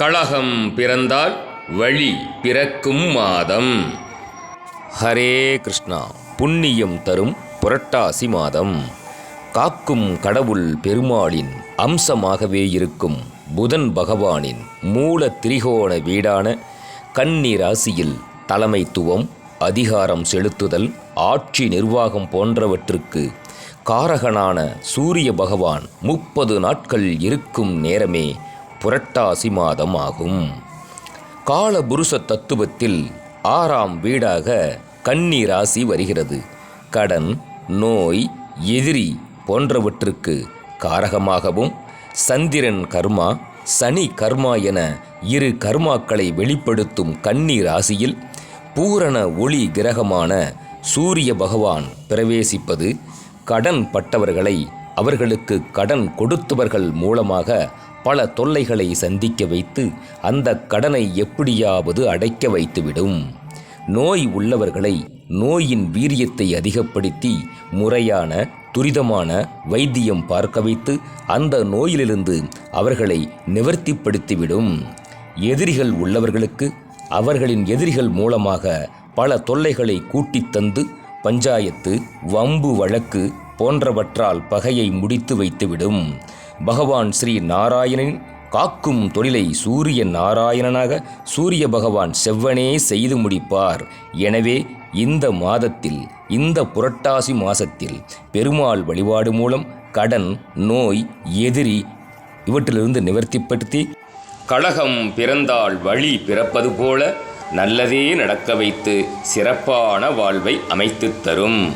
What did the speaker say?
கழகம் பிறந்தால் வழி பிறக்கும் மாதம். ஹரே கிருஷ்ணா புண்ணியம் தரும் புரட்டாசி மாதம். காக்கும் கடவுள் பெருமாளின் அம்சமாகவே இருக்கும் புதன் பகவானின் மூல திரிகோண வீடான கன்னி ராசியில் தலைமைத்துவம் அதிகாரம் செலுத்துதல் ஆட்சி நிர்வாகம் போன்றவற்றுக்கு காரகனான சூரிய பகவான் முப்பது நாட்கள் இருக்கும் நேரமே புரட்டாசி மாதம் ஆகும் காலபுருஷ தத்துவத்தில் ஆறாம் வீடாக கன்னி ராசி வருகிறது. கடன் நோய் எதிரி போன்றவற்றுக்கு காரகமாகவும் சந்திரன் கர்மா சனி கர்மா என இரு கர்மாக்களை வெளிப்படுத்தும் கன்னி ராசியில் பூரண ஒளி கிரகமான சூரிய பகவான் பிரவேசிப்பது கடன் பட்டவர்களை அவர்களுக்கு கடன் கொடுத்தவர்கள் மூலமாக பல தொல்லைகளை சந்திக்க வைத்து அந்த கடனை எப்படியாவது அடைக்க வைத்துவிடும். நோய் உள்ளவர்களை நோயின் வீரியத்தை அதிகப்படுத்தி முறையான துரிதமான வைத்தியம் பார்க்க வைத்து அந்த நோயிலிருந்து அவர்களை நிவர்த்திப்படுத்திவிடும். எதிரிகள் உள்ளவர்களுக்கு அவர்களின் எதிரிகள் மூலமாக பல தொல்லைகளை கூட்டித் தந்து பஞ்சாயத்து வம்பு வழக்கு போன்றவற்றால் பகையை முடித்து வைத்துவிடும். பகவான் ஸ்ரீ நாராயணனின் காக்கும் தொழிலை சூரிய நாராயணனாக சூரிய பகவான் செவ்வனே செய்து முடிப்பார். எனவே இந்த மாதத்தில் இந்த புரட்டாசி மாசத்தில் பெருமாள் வழிபாடு மூலம் கடன் நோய் எதிரி இவற்றிலிருந்து நிவர்த்திப்படுத்தி கழகம் பிறந்தால் வழி பிறப்பது போல நல்லதே நடக்க வைத்து சிறப்பான வாழ்வை அமைத்து தரும்.